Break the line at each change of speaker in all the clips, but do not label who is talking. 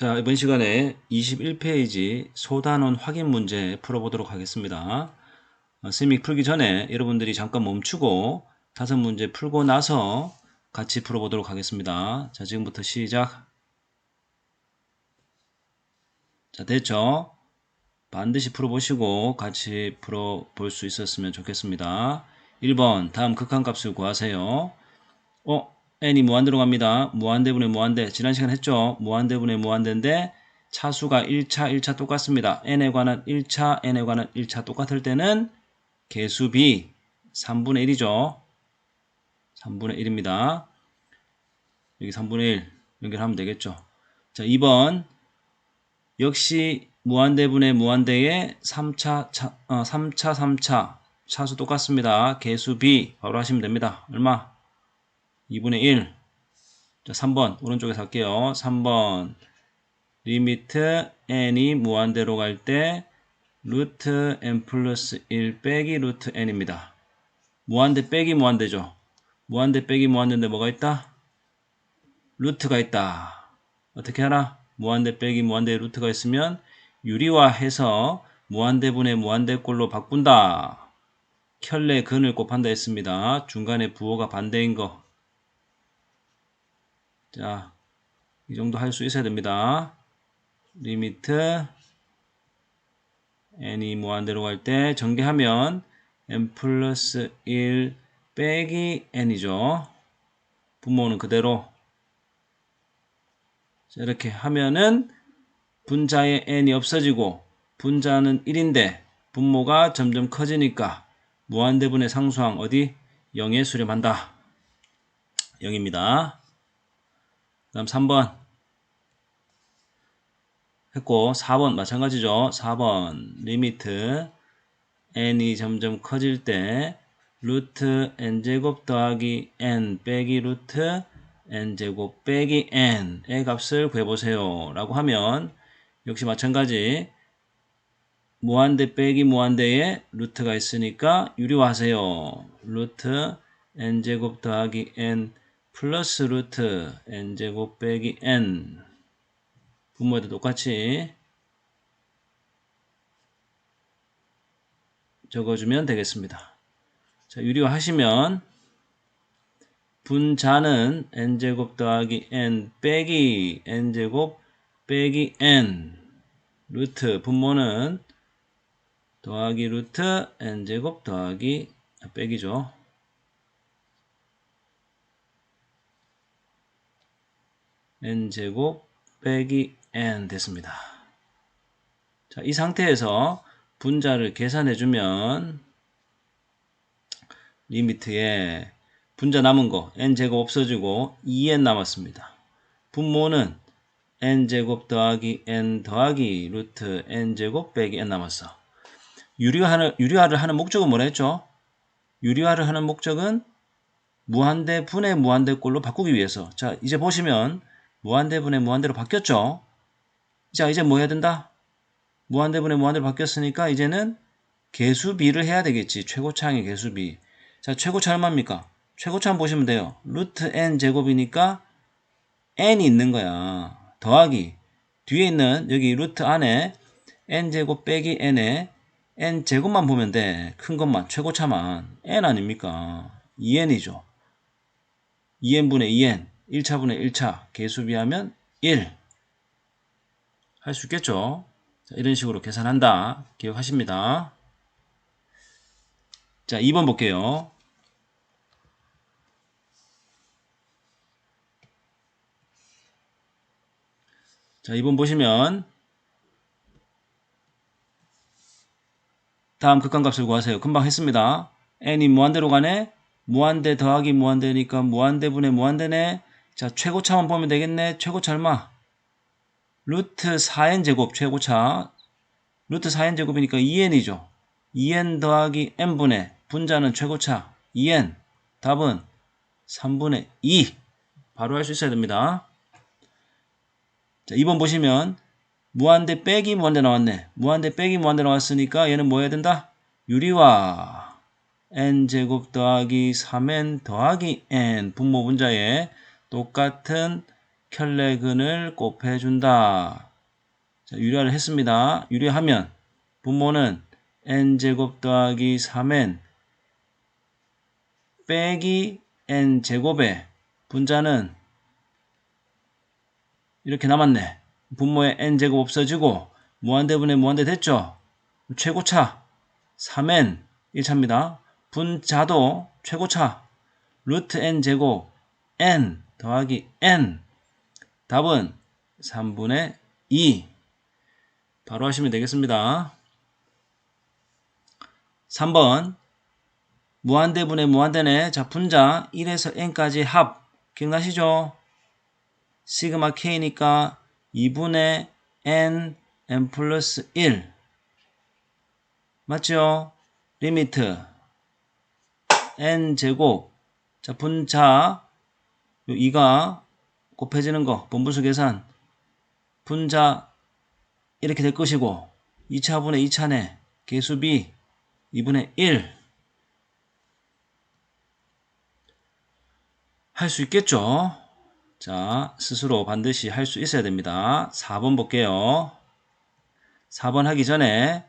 자, 이번 시간에 21페이지 소단원 확인 문제 풀어보도록 하겠습니다. 어, 쌤이 풀기 전에 여러분들이 잠깐 멈추고 다섯 문제 풀고 나서 같이 풀어보도록 하겠습니다. 자, 지금부터 시작. 자, 됐죠? 반드시 풀어보시고 같이 풀어볼 수 있었으면 좋겠습니다. 1번, 다음 극한값을 구하세요. 어? N이 무한대로 갑니다. 무한대분의 무한대. 지난 시간 했죠? 무한대분의 무한대인데 차수가 1차, 1차 똑같습니다. n에 관한 1차, n에 관한 1차 똑같을 때는 개수 b 3분의 1이죠. 3분의 1입니다. 여기 3분의 1 연결하면 되겠죠. 자, 2번 역시 무한대분의 무한대의 3차, 차, 어, 3차, 3차 차수 똑같습니다. 개수 b 바로 하시면 됩니다. 얼마? 2분의 1. 자, 3번. 오른쪽에서 할게요. 3번. 리미트 n이 무한대로 갈 때 루트 n 플러스 1 빼기 루트 n입니다. 무한대 빼기 무한대죠. 무한대 빼기 무한대인데 뭐가 있다? 루트가 있다. 어떻게 하나? 무한대 빼기 무한대 루트가 있으면 유리화해서 무한대분의 무한대꼴로 바꾼다. 켤레 근을 곱한다 했습니다. 중간에 부호가 반대인 거 자, 이 정도 할 수 있어야 됩니다. 리미트 n이 무한대로 갈 때 전개하면 n 플러스 1 빼기 n이죠. 분모는 그대로 자, 이렇게 하면은 분자의 n이 없어지고 분자는 1인데 분모가 점점 커지니까 무한대분의 상수항 어디? 0에 수렴한다. 0입니다. 그 다음 3번 했고 4번 마찬가지죠. 4번 리미트 n이 점점 커질 때 루트 n제곱 더하기 n 빼기 루트 n제곱 빼기 n의 값을 구해보세요. 라고 하면 역시 마찬가지 무한대 빼기 무한대에 루트가 있으니까 유리화하세요. 루트 n제곱 더하기 n 플러스 루트 n제곱 빼기 n 분모에도 똑같이 적어주면 되겠습니다. 자, 유리화 하시면 분자는 n제곱 더하기 n 빼기 n제곱 빼기 n 루트 분모는 더하기 루트 n제곱 더하기 아, 빼기죠. N제곱 빼기 n 됐습니다. 자, 이 상태에서 분자를 계산해주면 리미트에 분자 남은 거 n제곱 없어지고 2n 남았습니다. 분모는 n제곱 더하기 n 더하기 루트 n제곱 빼기 n 남았어. 유리화를, 유리화를 하는 목적은 뭐라 했죠? 유리화를 하는 목적은 무한대 분의 무한대꼴로 바꾸기 위해서. 자, 이제 보시면 무한대분의 무한대로 바뀌었죠? 자, 이제 뭐 해야 된다? 무한대분의 무한대로 바뀌었으니까 이제는 개수비를 해야 되겠지. 최고차항의 개수비. 자, 최고차 얼마입니까? 최고차 한번 보시면 돼요. 루트 n 제곱이니까 n이 있는 거야. 더하기. 뒤에 있는 여기 루트 안에 n 제곱 빼기 n에 n 제곱만 보면 돼. 큰 것만, 최고차만. n 아닙니까? 2n이죠. 2n분의 2n. 1차분의 1차 개수비하면 1. 할 수 있겠죠? 자, 이런 식으로 계산한다. 기억하십니다. 자, 2번 볼게요. 자, 2번 보시면 다음 극한값을 구하세요. 금방 했습니다. n이 무한대로 가네? 무한대 더하기 무한대니까 무한대분의 무한대네? 자, 최고차만 보면 되겠네. 최고차 얼마? 루트 4n 제곱 최고차. 루트 4n 제곱이니까 2n이죠. 2n 더하기 n분의 분자는 최고차 2n. 답은 3분의 2. 바로 할 수 있어야 됩니다. 자, 2번 보시면 무한대 빼기 무한대 나왔네. 무한대 빼기 무한대 나왔으니까 얘는 뭐 해야 된다? 유리화 n제곱 더하기 3n 더하기 n 분모 분자에 똑같은 켤레근을 곱해준다. 자, 유리화를 했습니다. 유리하면 분모는 n제곱 더하기 3n 빼기 n제곱에 분자는 이렇게 남았네. 분모에 n제곱 없어지고 무한대분의 무한대 됐죠? 최고차 3n 1차입니다. 분자도 최고차 루트 n제곱 n 더하기 n. 답은 3분의 2 바로 하시면 되겠습니다. 3번. 무한대분의 무한대네 자 분자 1에서 n까지 합. 기억나시죠? 시그마 k니까 2분의 n n 플러스 1 맞죠? 리미트. N 제곱. 자 분자 요 2가 곱해지는 거 분분수 계산 분자 이렇게 될 것이고 2차분의 2차네 개수비 2분의 1 할 수 있겠죠? 자, 스스로 반드시 할 수 있어야 됩니다. 4번 볼게요. 4번 하기 전에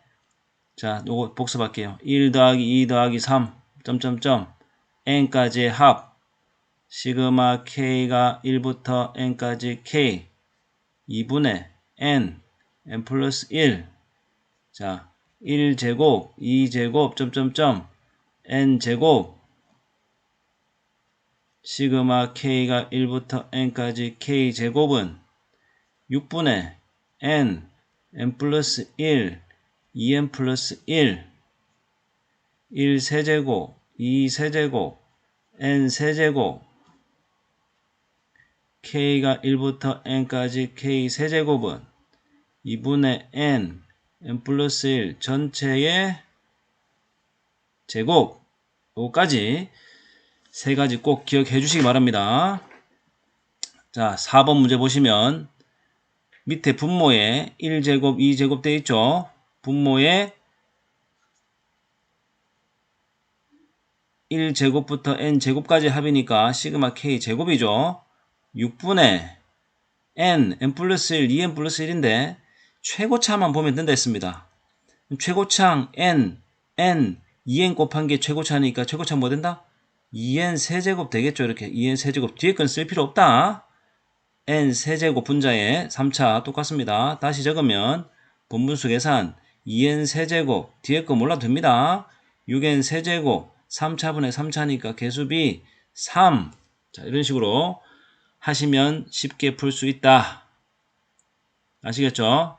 자, 요거 복습할게요. 1 더하기 2 더하기 3 점점점 n까지의 합 시그마 k가 1부터 n까지 k. 2분의 n n 플러스 1 자, 1제곱 2제곱 점점점. N제곱. 시그마 k가 1부터 n까지 k제곱은 6분의 n n 플러스 1 2n 플러스 1 1 세제곱 2 세제곱 n 세제곱 k가 1부터 n까지 k 세제곱은 2분의 n n 플러스 1 전체의 제곱 요거까지 세 가지 꼭 기억해 주시기 바랍니다. 자, 4번 문제 보시면 밑에 분모에 1제곱, 2제곱 되어 있죠. 분모에 1제곱부터 n제곱까지 합이니까 시그마 k제곱이죠. 6분의 n, n 플러스 1, 2n 플러스 1인데 최고차만 보면 된다 했습니다. 최고차항 n, n, 2n 곱한 게 최고차니까 최고차 뭐 된다? 2n 세제곱 되겠죠. 이렇게 2n 세제곱 뒤에 건 쓸 필요 없다. n 세제곱 분자에 3차 똑같습니다. 다시 적으면 본분수 계산 2n 세제곱 뒤에 거 몰라도 됩니다. 6n 세제곱 3차분의 3차니까 개수비 3. 자, 이런 식으로 하시면 쉽게 풀 수 있다. 아시겠죠?